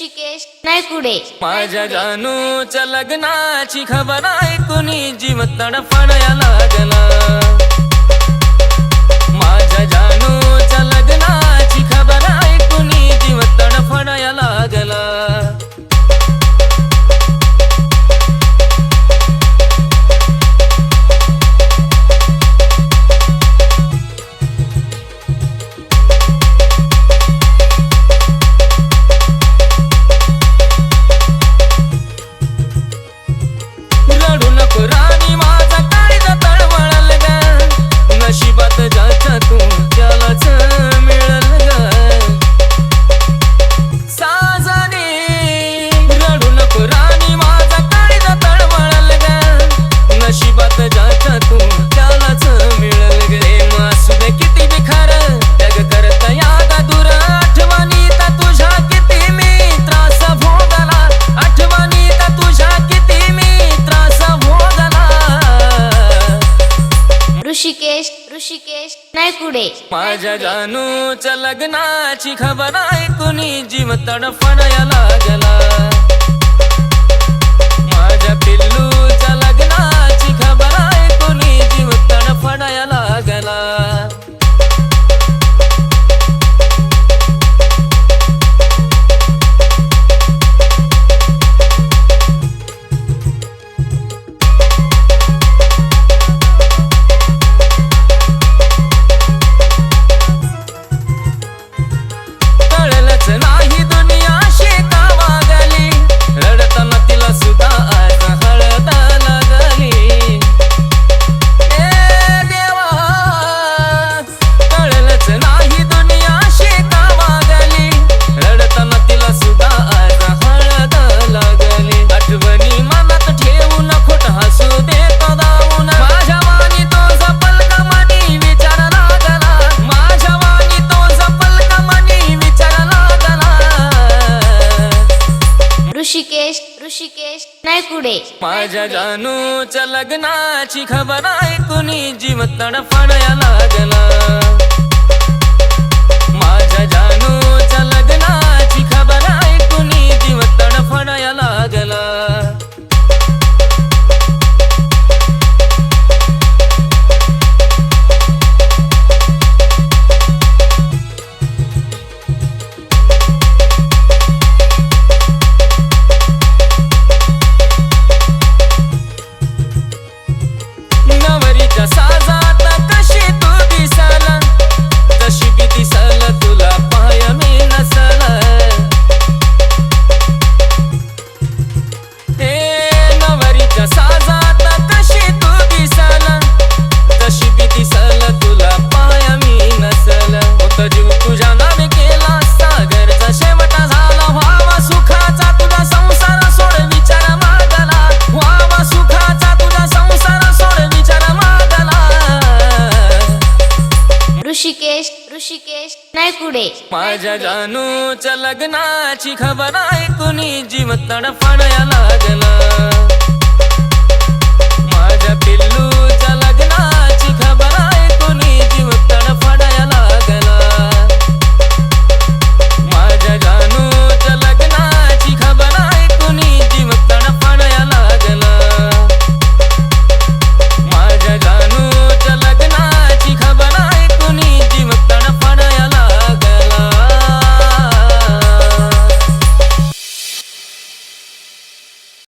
ऋषिकेश नायकुडे। माझ्या जानूच्या लग्नाची खबर ऐकून जीव तडफडायला लागला. ऋषिकेश ऋषिकेश नाही पुढे माझ्या जानूच्या लग्नाची खबर ऐकून जीव तडफडायला लागला. नाही कुडे माझ्या जानूच्या लग्नाची खबर ऐकून जीव तडफडायला लागला. ऋषिकेश ऋषिकेश नाही कुडे माझ्या जानूच्या लग्नाची खबर ऐकून जीव तडफडायला लागला.